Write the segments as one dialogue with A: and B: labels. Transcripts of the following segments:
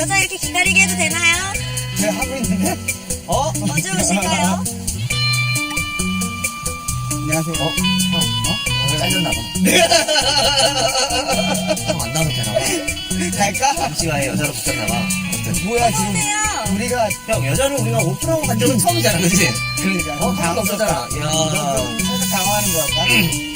A: 여자 이렇게 기다리게 해도 되나요?
B: 네, 하고 있는데. 어?
A: 언제 오실까요?
B: 안녕하세요. 어? 형, 어?
C: 잘렸나 봐. 형안 나오면 되나 봐.
B: 갈까?
C: 잠시만에 여자로 붙였나 봐. 아무튼.
B: 뭐야, 지금.
A: 안녕하세요.
B: 우리가,
C: 형 여자를 우리가 오픈하고 간 적은 처음이잖아, 그치?
B: 그러니까.
C: 어, 거 없었잖아.
B: 너
C: 야.
B: 좀 살짝 당황하는 것 같다.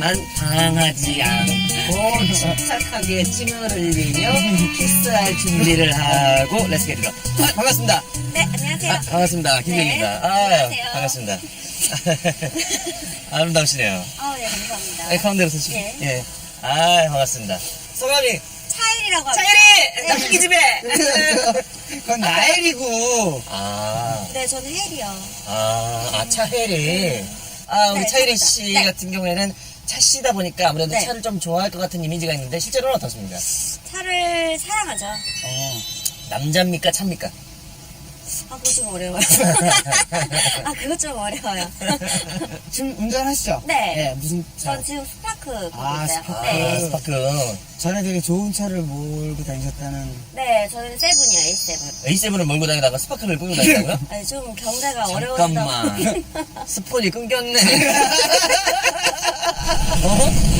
C: 하지만 당하지 않고 침착하게 침을 흘리며 키스할 준비를 하고 렛츠 겟잇 아, 반갑습니다.
A: 네, 안녕하세요.
C: 아, 반갑습니다. 김경입니다.
A: 네,
C: 아,
A: 안녕하세요.
C: 반갑습니다. 아름다우시네요.
A: 아, 네, 감사합니다.
C: 네, 가운데로.
A: 네.
C: 예. 아, 반갑습니다. 성함이
A: 차일이라고 합니다.
C: 차예리! 나쁘기 집에!
B: 그건 나엘이고.
C: 아,
A: 네, 저는 헬이요.
C: 아, 아, 차혜리. 아, 우리
A: 네,
C: 차혜리. 씨
A: 네.
C: 같은 경우에는 차 씨다 보니까 아무래도
A: 네.
C: 차를 좀 좋아할 것 같은 이미지가 있는데 실제로는 어떻습니까?
A: 차를 사랑하죠.
B: 어.
C: 남자입니까? 차입니까?
A: 아, 그거 좀 어려워요. 아, 그거 좀 어려워요.
B: 지금 운전하시죠?
A: 네.
B: 네, 무슨 차?
A: 전 지금 스파크 보고
B: 아,
A: 있어요.
B: 스파크.
A: 네.
C: 아, 스파크.
B: 전에 되게 좋은 차를 몰고 다니셨다는.
A: 네, 저는 세븐이요, A7.
C: A7을 몰고 다니다가 스파크를 끌고 다니다고요?
A: 아니, 좀 경제가 어려워서.
C: 잠깐만. 스폰이 끊겼네. 어?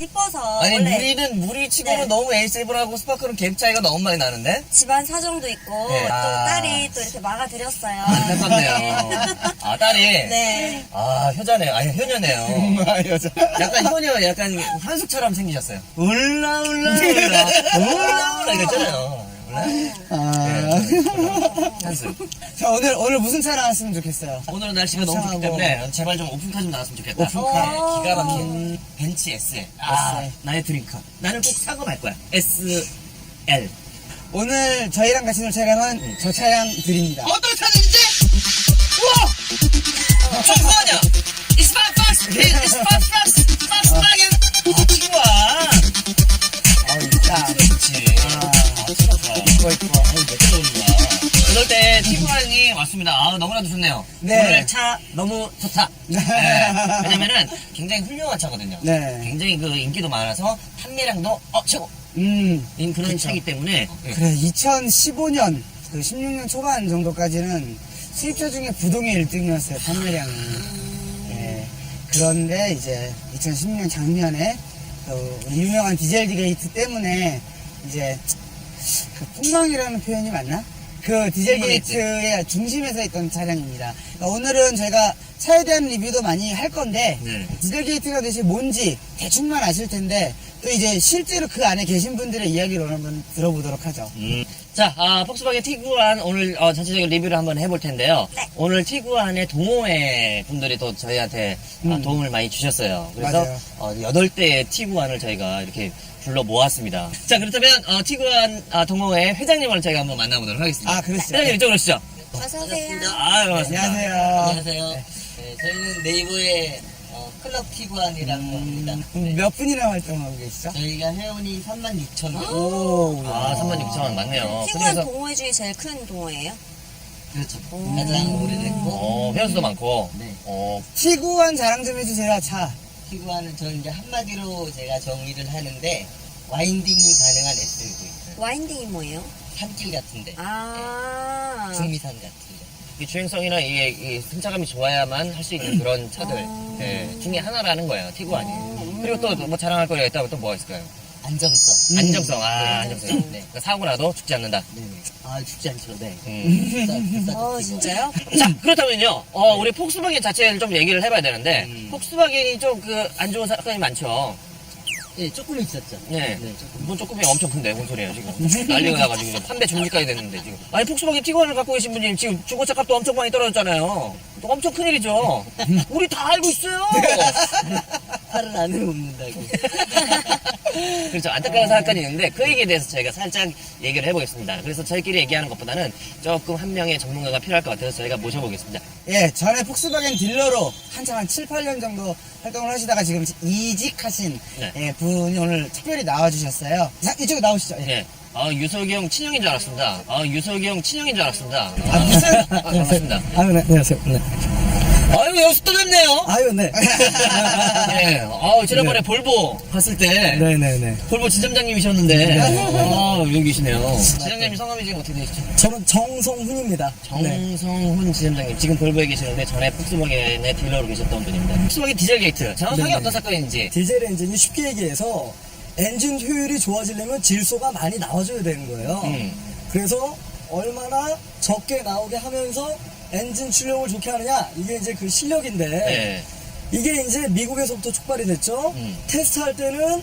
A: 이뻐서.
C: 아니,
A: 원래
C: 무리는, 무리 치고는
A: 네.
C: 너무 A7하고 스파크는 갭 차이가 너무 많이 나는데?
A: 집안 사정도 있고,
C: 네.
A: 또
C: 아.
A: 딸이 또 이렇게 막아드렸어요.
C: 안타깝네요. 아, 딸이?
A: 네.
C: 아, 효자네요. 아니, 효녀네요.
B: 엄마 여자.
C: 약간 효녀, 약간 한숙처럼 생기셨어요. 울라, 울라, 울라. 울라, 울라. 이거 있잖아요.
B: 아.
C: 한숙.
B: 자, 오늘, 오늘 무슨 차 나왔으면 좋겠어요?
C: 오늘은 날씨가 너무 좋기. 때문에 제발 좀 오픈카 좀 나왔으면 좋겠다.
B: 오픈카.
C: 네, 기가 막힌 벤츠 SL. 아. 나의 드림카. 나는 꼭 사고 말 거야. SL.
B: 오늘 저희랑 같이 놀 차량은 저 차량 드립니다.
C: 어떤 차는지? 우와! 청소하냐? It's my first hit. It's my 너무나도 좋네요.
B: 네.
C: 오늘 차 너무 좋다. 네. 왜냐면은 굉장히 훌륭한 차거든요.
B: 네.
C: 굉장히 그 인기도 많아서 판매량도 어, 최고.
B: 음.
C: 인 그런
B: 그쵸.
C: 차이기 때문에.
B: 그래, 2015년, 그 16년 초반 정도까지는 수입차 중에 부동의 1등이었어요, 판매량이. 예. 그런데 이제 2016년 작년에 그 우리 유명한 디젤 디게이트 때문에 이제 그 풍망이라는 표현이 맞나? 그 디젤
C: 풍망했지.
B: 게이트의 중심에서 있던 차량입니다. 그러니까 오늘은 저희가 차에 대한 리뷰도 많이 할 건데
C: 네.
B: 디젤 게이트가 대체 뭔지 대충만 아실 텐데 또 이제 실제로 그 안에 계신 분들의 이야기를 한번 들어보도록 하죠.
C: 음. 자, 아, 폭스바겐 티구안 오늘 어, 전체적인 리뷰를 한번 해볼 텐데요.
A: 네.
C: 오늘 티구안의 동호회 분들이 또 저희한테 어,
B: 음.
C: 도움을 많이 주셨어요. 그래서
B: 맞아요.
C: 어, 8대의 티구안을 저희가 이렇게 불러 모았습니다. 자, 그렇다면 어, 티구안 아, 동호회 회장님을 저희가 한번 만나보도록 하겠습니다.
B: 아, 그러시죠.
C: 회장님 이쪽으로 오시죠.
A: 어서 오세요.
C: 아, 반갑습니다.
B: 안녕하세요.
D: 안녕하세요. 네, 저희는 네이버의 어, 클럽 티구안이라고 합니다.
B: 음, 몇 분이나 활동하고 계시죠?
D: 저희가 회원이 3만 6천 명.
B: 오,
C: 아, 36,000원 맞네요.
A: 티구안
C: 그래서
A: 동호회 중에 제일 큰 동호회예요?
D: 그렇죠.
A: 오.
D: 가장 오래됐고
C: 어, 회원수도 많고.
D: 네.
C: 어,
B: 티구안 자랑 좀 해주세요, 차.
D: 티구안은 저는 이제 한마디로 제가 정의를 하는데 와인딩이 가능한 SUV.
A: 와인딩이 뭐예요?
D: 산길 같은데.
A: 아.
D: 중미산 같은데.
C: 이 주행성이나 이게 이 승차감이 좋아야만 할 수 있는 그런 차들
A: 아.
C: 예, 중에 하나라는 거예요. 티구안이.
A: 음.
C: 그리고 또 뭐 자랑할 거리가 있다면 또 뭐가 있을까요?
D: 안정성.
B: 음.
C: 안정성. 아,
D: 네,
C: 안정성. 네. 그러니까 사고 나도 죽지 않는다.
D: 네. 아 죽지 않죠. 네.
C: 음.
D: 비싸, 비싸도
A: 어,
D: 티구안.
A: 진짜요?
C: 자, 그렇다면요. 어, 우리 폭스바겐 자체를 좀 얘기를 해봐야 되는데,
D: 음.
C: 폭스바겐이 좀 그 안 좋은 사건이 많죠.
D: 네, 조금 있었죠.
C: 네.
D: 네, 조금.
C: 뭐 조금이 엄청 큰데, 뭔 소리예요, 지금. 난리가 나가지고 지금 판매 중지까지 됐는데, 지금. 아니, 폭스바겐 티구안을 갖고 계신 분이 지금 중고차 값도 엄청 많이 떨어졌잖아요. 또 엄청 큰일이죠. 우리 다 알고 있어요.
D: 팔을 안으로 굽는다고.
C: 그렇죠. 안타까운 사건이 있는데 그 얘기에 대해서 저희가 살짝 얘기를 해보겠습니다. 그래서 저희끼리 얘기하는 것보다는 조금 한 명의 전문가가 필요할 것 같아서 저희가 모셔보겠습니다.
B: 예, 전에 폭스바겐 딜러로 한참 한 7, 8년 정도 활동을 하시다가 지금 이직하신
C: 네.
B: 예, 분이 오늘 특별히 나와주셨어요. 자, 이쪽에 나오시죠. 예.
C: 예. 아, 유석이 형 친형인 줄 알았습니다. 아, 유석이 형 친형인 줄 알았습니다.
B: 아, 무슨?
C: 아, 반갑습니다.
E: 아유, 네, 안녕하세요. 네.
C: 아유, 여기서 또 뵙네요.
E: 아유, 네.
C: 예. 아, 지난번에 볼보 갔을 때.
E: 네네네.
C: 볼보 지점장님이셨는데. 아, 여기 계시네요. 지점장님 성함이 지금 어떻게 되시죠?
E: 저는 정성훈입니다. 네.
C: 정성훈 지점장님. 지금 볼보에 계시는데 전에 폭스바겐의 딜러로 계셨던 분입니다. 폭스바겐 디젤 게이트. 정확하게
E: 네네.
C: 어떤 사건인지.
E: 디젤 엔진이 쉽게 얘기해서 엔진 효율이 좋아지려면 질소가 많이 나와줘야 되는 거예요.
C: 음.
E: 그래서 얼마나 적게 나오게 하면서 엔진 출력을 좋게 하느냐 이게 이제 그 실력인데
C: 예.
E: 이게 이제 미국에서부터 촉발이 됐죠.
C: 음.
E: 테스트할 때는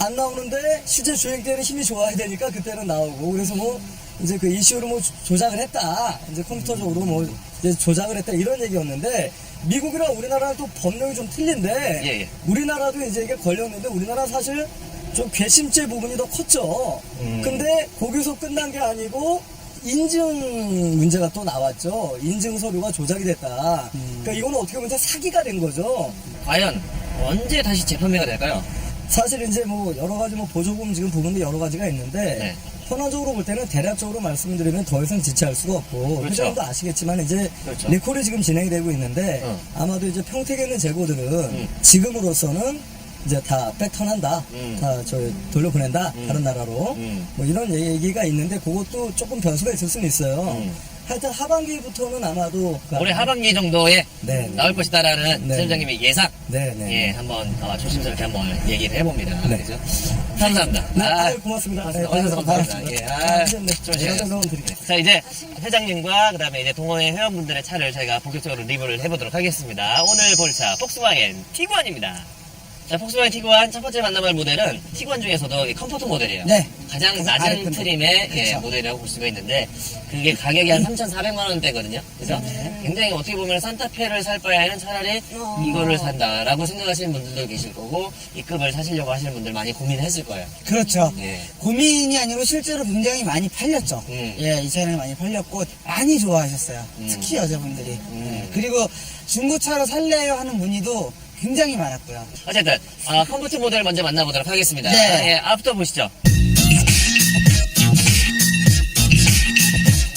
E: 안 나오는데 실제 주행 때는 힘이 좋아야 되니까 그때는 나오고 그래서 뭐 이제 그 이슈를 뭐 조- 조작을 했다 이제 컴퓨터적으로 뭐 이제 조작을 했다 이런 얘기였는데 미국이랑 우리나라랑 또 법령이 좀 틀린데
C: 예, 예.
E: 우리나라도 이제 이게 걸렸는데 우리나라 사실 좀 괘씸죄 부분이 더 컸죠.
C: 음.
E: 근데 거기서 끝난 게 아니고 인증 문제가 또 나왔죠. 인증 서류가 조작이 됐다. 그러니까 이거는 어떻게 보면 사기가 된 거죠.
C: 과연 언제 다시 재판매가 될까요?
E: 사실 이제 뭐 여러 가지 뭐 보조금 지금 부분도 여러 가지가 있는데
C: 네.
E: 현황적으로 볼 때는 대략적으로 말씀드리면 더 이상 지체할 수가 없고
C: 그렇죠.
E: 회장도 아시겠지만 이제
C: 그렇죠.
E: 리콜이 지금 진행이 되고 있는데
C: 어.
E: 아마도 이제 평택에 있는 재고들은
C: 음.
E: 지금으로서는 이제 다 백턴한다,
C: 음.
E: 다저 돌려보낸다
C: 음.
E: 다른 나라로
C: 음.
E: 뭐 이런 얘기가 있는데 그것도 조금 변수가 있을 수는 있어요.
C: 음.
E: 하여튼 하반기부터는 아마도 그-
C: 올해 하반기 정도에
E: 네.
C: 나올 것이다라는
E: 네.
C: 지점장님의 예상.
E: 네, 네.
C: 예, 한번 어, 조심스럽게 한번 얘기를 해봅니다.
E: 네.
C: 그죠? 감사합니다.
E: 네,
C: 아,
E: 아유, 고맙습니다.
C: 고맙습니다.
E: 네,
C: 어서 감사합니다. 예, 아,
E: 네, 네.
C: 좀
E: 드릴게요.
C: 자, 이제 회장님과 그다음에 이제 동호회 회원분들의 차를 저희가 본격적으로 리뷰를 해보도록 하겠습니다. 오늘 볼 차, 폭스바겐 티구안입니다. 자, 폭스바겐 티구안 첫 번째 만나볼 모델은 티구안 중에서도 이 컴포트 모델이에요.
B: 네.
C: 가장
B: 가장
C: 낮은 트림의 예,
B: 그쵸.
C: 모델이라고 볼 수가 있는데 그게 가격이 한 3,400만 원대거든요. 그죠?
B: 네.
C: 굉장히 어떻게 보면 산타페를 살 바에는 차라리
A: 어.
C: 이거를 산다라고 생각하시는 분들도 계실 거고 이 급을 사시려고 하시는 분들 많이 고민했을 거예요.
B: 그렇죠.
C: 예.
B: 고민이 아니고 실제로 굉장히 많이 팔렸죠.
C: 음.
B: 예, 이 차는 많이 팔렸고 많이 좋아하셨어요.
C: 음.
B: 특히 여자분들이.
C: 음.
B: 예, 그리고 중고차로 살래요 하는 문의도 굉장히 많았고요.
C: 어쨌든 아, 컴포트 모델 먼저 만나보도록 하겠습니다.
B: 네.
C: 예, 앞부터 보시죠.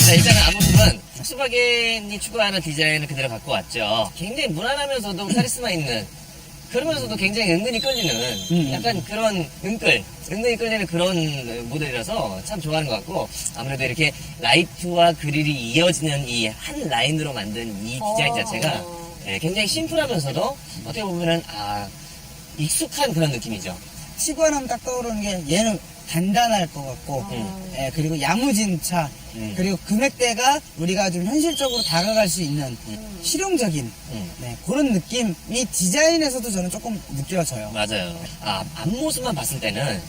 C: 자, 일단은 앞모습은 폭스바겐이 추구하는 디자인을 그대로 갖고 왔죠. 굉장히 무난하면서도 카리스마 있는 그러면서도 굉장히 은근히 끌리는
B: 음.
C: 약간 그런 은끌, 은근히 끌리는 그런 모델이라서 참 좋아하는 것 같고 아무래도 이렇게 라이트와 그릴이 이어지는 이 한 라인으로 만든 이 디자인
A: 어.
C: 자체가 예, 굉장히 심플하면서도 어떻게 보면은 아 익숙한 그런 느낌이죠.
B: 시관 하면 딱 떠오르는 게 얘는 단단할 것 같고,
C: 음.
B: 예, 그리고 야무진 차,
C: 음.
B: 그리고 금액대가 우리가 좀 현실적으로 다가갈 수 있는 실용적인
C: 음.
B: 네, 그런 느낌이 디자인에서도 저는 조금 느껴져요.
C: 맞아요. 아, 앞모습만 봤을 때는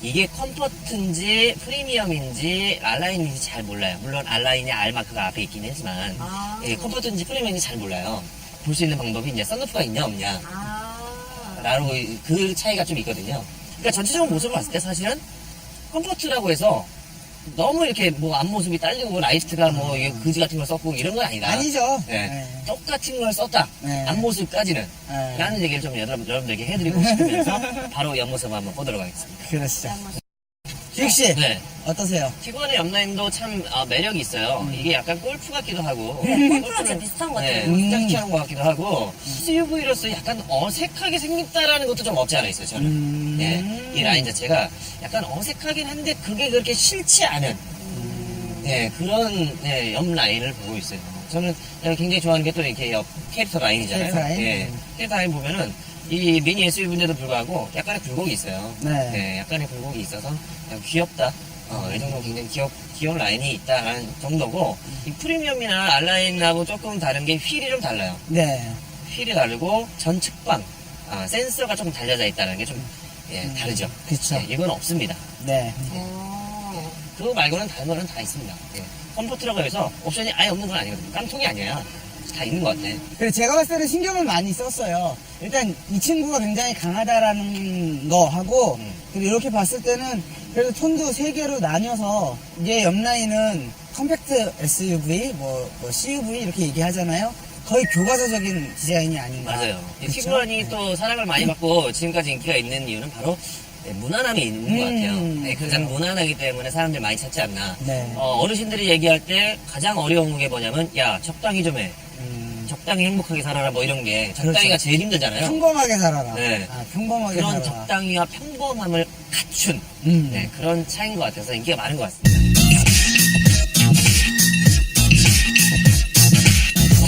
C: 이게 컴포트인지 프리미엄인지 알라인인지 잘 몰라요. 물론 알라인이 R 마크가 앞에 있긴 하지만
A: 아.
C: 예, 컴포트인지 프리미엄인지 잘 몰라요. 볼 수 있는 방법이 이제 썬루프가 있냐 없냐
A: 아.
C: 라고 그 차이가 좀 있거든요. 그러니까 전체적인 모습을 봤을 때 사실은 컴포트라고 해서 너무 이렇게 뭐 앞모습이 딸리고 뭐 라이트가 뭐 이게 그지 같은 걸 썼고 이런 건 아니다.
B: 아니죠.
C: 네.
B: 네.
C: 똑같은 걸 썼다.
B: 네.
C: 앞모습까지는.
B: 네.
C: 라는 얘기를 좀 여러분, 여러분들에게 해드리고 싶으면서 바로 옆모습 한번 보도록 하겠습니다.
B: 그러시죠. 혹시
C: 네.
B: 어떠세요?
C: 티구안의 옆라인도 참 아, 매력이 있어요. 이게 약간 골프 같기도 하고.
A: 골프랑 좀 비슷한 것
C: 네,
A: 같아요.
C: 스타키 하는 것 같기도 하고. SUV로서 약간 어색하게 생겼다라는 것도 좀 없지 않아 있어요, 저는.
B: 음.
C: 네, 이 라인 자체가 약간 어색하긴 한데 그게 그렇게 싫지 않은 네, 그런 네, 옆 라인을 보고 있어요. 저는 굉장히 좋아하는 게 또 이렇게 옆 캐릭터 라인이잖아요.
B: 캐릭터 라인?
C: 네, 캐릭터 라인 보면은 이 미니 SUV인데도 불구하고 약간의 굴곡이 있어요.
B: 네.
C: 약간의 굴곡이 있어서 그냥 귀엽다. 어, 이 정도 굉장히 귀엽, 귀여운 라인이 있다라는 정도고, 이 프리미엄이나 알라인하고 조금 다른 게 휠이 좀 달라요.
B: 네.
C: 휠이 다르고 전 측방 아, 센서가 조금 달려져 있다는 게 좀 예, 다르죠.
B: 그쵸.
C: 예, 이건 없습니다.
B: 네.
A: 어.
C: 그거 말고는 다른 거는 다 있습니다. 예. 컴포트라고 해서 옵션이 아예 없는 건 아니거든요. 깡통이 아니야. 다 있는 것 같아.
B: 그래 제가 봤을 때는 신경을 많이 썼어요. 일단 이 친구가 굉장히 강하다라는 거 하고
C: 음.
B: 그리고 이렇게 봤을 때는 그래도 톤도 세 개로 나뉘어서 이게 옆 라인은 컴팩트 SUV, 뭐, 뭐 CUV 이렇게 얘기하잖아요. 거의 교과서적인 디자인이 아닌가.
C: 맞아요. 이
B: 그쵸?
C: 티구안이 또 사랑을 많이 받고 지금까지 인기가 있는 이유는 바로 네, 무난함이 있는 것 같아요.
B: 음,
C: 네, 가장 무난하기 때문에 사람들 많이 찾지 않나.
B: 네.
C: 어, 르신들이 얘기할 때 가장 어려운 게 뭐냐면, 야, 적당히 좀 해.
B: 음,
C: 적당히 행복하게 살아라. 뭐 이런 게 적당히가 제일 힘들잖아요.
B: 평범하게 살아라.
C: 네.
B: 아, 평범하게
C: 그런
B: 살아라.
C: 적당히와 평범함을 갖춘
B: 음.
C: 네, 그런 차이인 것 같아서 인기가 많은 것 같습니다.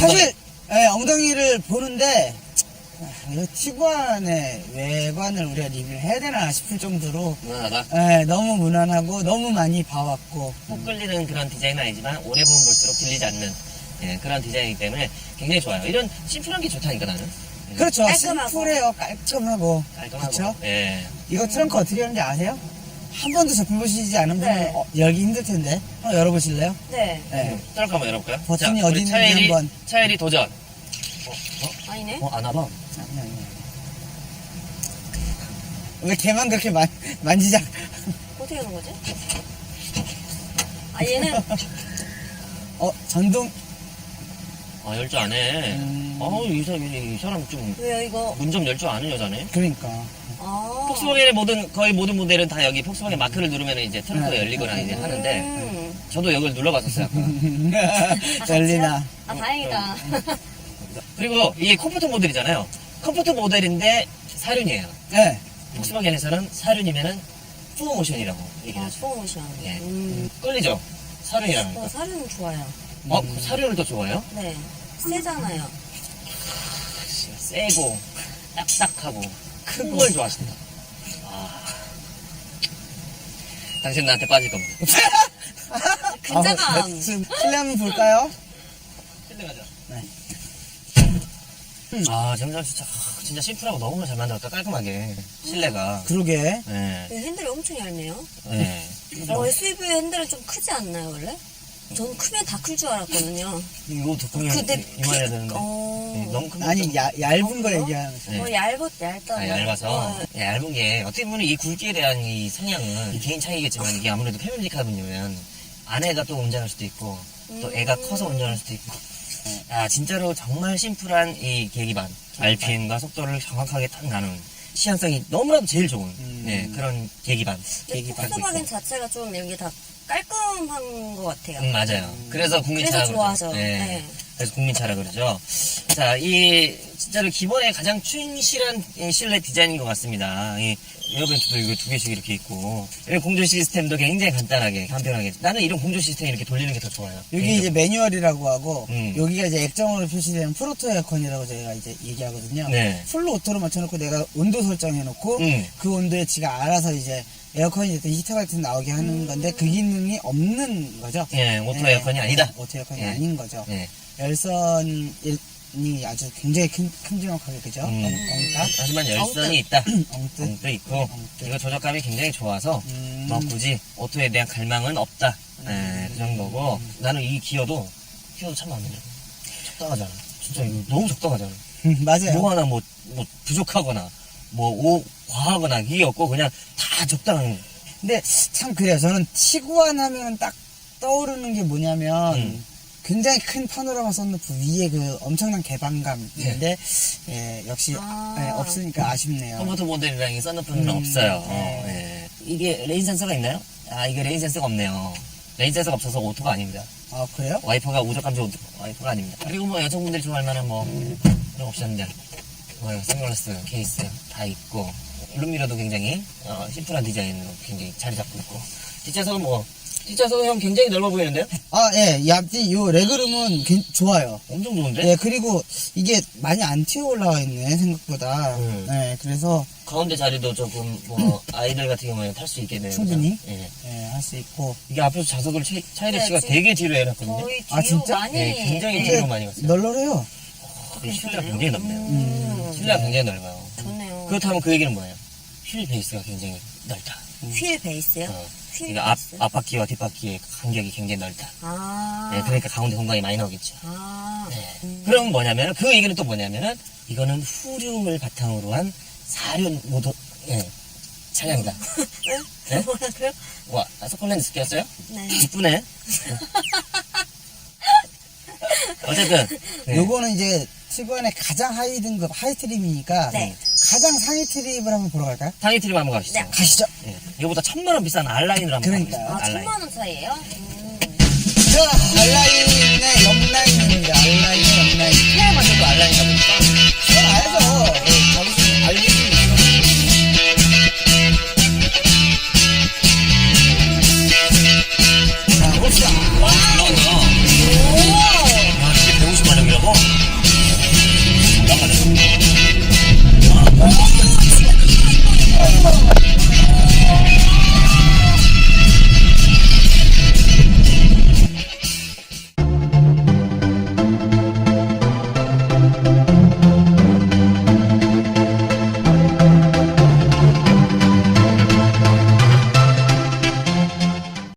B: 사실 예, 엉덩이를 보는데 아, 이거 티구안의 외관을 우리가 리뷰를 해야 되나 싶을 정도로
C: 무난하다.
B: 예, 너무 무난하고 너무 많이 봐왔고
C: 훅 끌리는 그런 디자인은 아니지만 오래 보면 볼수록 질리지 않는 예, 그런 디자인이기 때문에 굉장히 좋아요. 이런 심플한 게 좋다니까 나는. 음,
B: 그렇죠
A: 깔끔하고.
B: 심플해요 깔끔하고
C: 깔끔하고.
B: 그렇죠
C: 예.
B: 이거 트렁크 어떻게 하는지 아세요? 한 번도 접해보시지 않은 분은
A: 네.
B: 어, 열기 힘들 텐데 한번 열어보실래요?
A: 네.
B: 네.
C: 트렁크 한번 열어볼까요?
B: 버튼이
C: 자,
B: 어디 있는지
C: 차일이,
B: 한번.
C: 차일이 도전.
A: 아니네.
C: 어, 안 와봐.
B: 아니, 아니. 왜 걔만 그렇게 만, 만지작
A: 어떻게 하는 거지? 아, 얘는
B: 어 전동
C: 아, 열줄 아네.
B: 음.
C: 어우, 이, 사- 이, 이 사람 좀,
A: 왜요, 이거?
C: 문 좀 열 줄 아는 여자네.
B: 그러니까
A: 아.
C: 폭스바겐의 모든, 거의 모든 모델은 다 여기 폭스바겐 마크를 누르면 이제 트렁크가
B: 네.
C: 열리거나 이제 하는데,
A: 음.
C: 저도 여기를 눌러봤었어요, 아까.
A: 아,
B: 열리나
A: 아, 다행이다.
C: 그리고 이게 컴포트 모델이잖아요. 컴포트 모델인데 사륜이에요.
B: 네.
C: 폭스바겐에서는 사륜이면은 푸어모션이라고
A: 아,
C: 얘기하죠.
A: 스포모션.
C: 예.
A: 음.
C: 끌리죠? 사륜이라는
A: 어,
C: 거.
A: 사료는 좋아요.
C: 어, 그 사륜을 더 좋아해요?
A: 네. 세잖아요.
C: 세고, 딱딱하고, 큰 걸 좋아하신다. 아. 당신 나한테 빠질 겁니다.
A: 근자감.
B: 아, 지금 실내 한번 볼까요?
C: 실내 가자.
B: 네.
C: 아, 정말 진짜, 아, 진짜 심플하고 너무나 잘 만들었다. 깔끔하게. 실내가.
B: 그러게
C: 네.
A: 이 핸들이 엄청 얇네요.
C: 네.
A: 어, SUV 핸들은 좀 크지 않나요, 원래? 저는 크면 다 클 줄 알았거든요.
C: 이거 두꺼우면
A: 근데
C: 이만해야 되는데.
A: 어.
C: 네, 너무 큰 거.
B: 아니 야, 얇은 거
A: 그래요?
B: 얘기하는
C: 네.
A: 어, 얇았, 얇다.
C: 아, 얇아서
A: 어,
C: 얇은 게 어떻게 보면 이 굵기에 대한 이 성향은 개인 차이겠지만 이게 아무래도 패밀리 카분이면 아내가 또 운전할 수도 있고 또 애가 커서 운전할 수도 있고 아 진짜로 정말 심플한 이 계기반 RPM과 속도를 정확하게 딱 나누는 시향성이 너무나도 제일 좋은
B: 음.
C: 네, 그런 계기반
A: 근데 폭스바겐
B: 있고.
A: 자체가 좀 여기 다 깔끔한 것 같아요.
C: 음, 맞아요 그래서 국민차라
A: 그래서 좋아하죠.
C: 네.
A: 네.
C: 그래서 국민차라 그러죠 자 이 진짜로 기본에 가장 충실한 이 실내 디자인인 것 같습니다 이 에어벤트도 이거 두 개씩 이렇게 있고 여기 공조 시스템도 굉장히 간단하게 간편하게 나는 이런 공조 시스템 이렇게 돌리는 게 더 좋아요
B: 여기 이제 매뉴얼이라고 하고
C: 음.
B: 여기가 이제 액정으로 표시되는 프로토 에어컨이라고 저희가 이제 얘기하거든요.
C: 네.
B: 풀로 오토로 맞춰놓고 내가 온도 설정해놓고
C: 음.
B: 그 온도에 지가 알아서 이제 에어컨이 됐든 히터 같은 나오게 하는 건데 그 기능이 없는 거죠.
C: 예, 오토
B: 네.
C: 에어컨이 아니다.
B: 오토 에어컨이
C: 예.
B: 아닌 거죠.
C: 예.
B: 열선이 아주 굉장히 큰, 큼지막하게 그죠?
C: 음.
B: 엉딱
C: 하지만 열선이 있다.
B: 엉뜻
C: 도 있고
B: 엉뜻.
C: 이거 조작감이 굉장히 좋아서
B: 음.
C: 뭐 굳이 오토에 대한 갈망은 없다. 예, 그 정도고 나는 이 기어도 기어도 참 마음에 들어. 적당하잖아. 진짜 이거 너무 적당하잖아.
B: 음, 맞아요.
C: 뭐 하나 뭐, 뭐 부족하거나 뭐 오, 과하거나 이게 없고 그냥 다 적당한
B: 근데 참 그래요. 저는 티구안 하면 딱 떠오르는 게 뭐냐면
C: 음.
B: 굉장히 큰 파노라마 썬루프 위에 그 엄청난 개방감 인데 예, 역시
A: 아.
B: 예, 없으니까 아쉽네요.
C: 컴포트 모델이랑 이 썬루프는
B: 음,
C: 없어요.
B: 네.
C: 어, 예. 이게 레인 센서가 있나요? 아 이게 레인 센서가 없네요. 레인 센서가 없어서 오토가 아닙니다.
B: 아 그래요?
C: 와이퍼가 우적 감지 와이퍼가 아닙니다. 그리고 뭐 여성분들이 좋아할 만한 뭐 그런 옵션들, 뭐 선글라스 케이스 다 있고 룸미러도 굉장히 어, 심플한 디자인으로 굉장히 자리 잡고 있고 뒷좌석은 뭐 뒷좌석은 형 굉장히 넓어 보이는데요?
B: 아 예, 이 앞뒤 요 레그룸은 괜- 좋아요.
C: 엄청 좋은데?
B: 예, 그리고 이게 많이 안 튀어 올라와 있네 생각보다.
C: 음.
B: 예, 그래서
C: 가운데 자리도 조금 뭐 아이들 같은 경우에는 탈수 있게 되는
B: 충분히?
C: 예.
B: 예, 할 수 있고
C: 이게 앞에서 좌석을 차이, 차이리
A: 네,
C: 씨가
A: 지금
C: 되게 뒤로 해놨거든요.
A: 거의 뒤로
B: 아, 진짜?
A: 많이.
C: 네, 굉장히
A: 네.
C: 뒤로 많이 갔어요.
B: 널널해요.
C: 그 실내가 굉장히 넓네요.
A: 음,
C: 실내가 굉장히 넓어요.
A: 좋네요.
C: 그렇다면 그 얘기는 뭐예요? 휠 베이스가 굉장히 넓다.
A: 휠 베이스요?
C: 어.
A: 휠
C: 그러니까 앞? 앞바퀴와 뒷바퀴의 간격이 굉장히 넓다.
A: 아.
C: 네, 그러니까 가운데 공간이 많이 나오겠죠.
A: 아.
C: 네. 그럼 뭐냐면, 그 얘기는 또 뭐냐면은, 이거는 후륜을 바탕으로 한 사륜 모tor, 예, 차량이다. 네?
A: 뭐라고요?
C: 와, 아, 서클렌즈 끼었어요?
A: 네.
C: 이쁘네. 어쨌든 네.
B: 요거는 이제 티구안의 가장 하위 등급 하이 트림이니까
A: 네.
B: 가장 상위 트림을 한번 보러 갈까요?
C: 상위 트림 한번 가시죠.
A: 네.
B: 가시죠.
C: 예. 이거보다 천만 원 비싼 알라인을 한번
B: 그러니까요.
A: 아,
C: 가보겠습니다. 알라인.
A: 천만 원 차이에요? 음.
B: 자, 알라인의 옆라인입니다. 알라인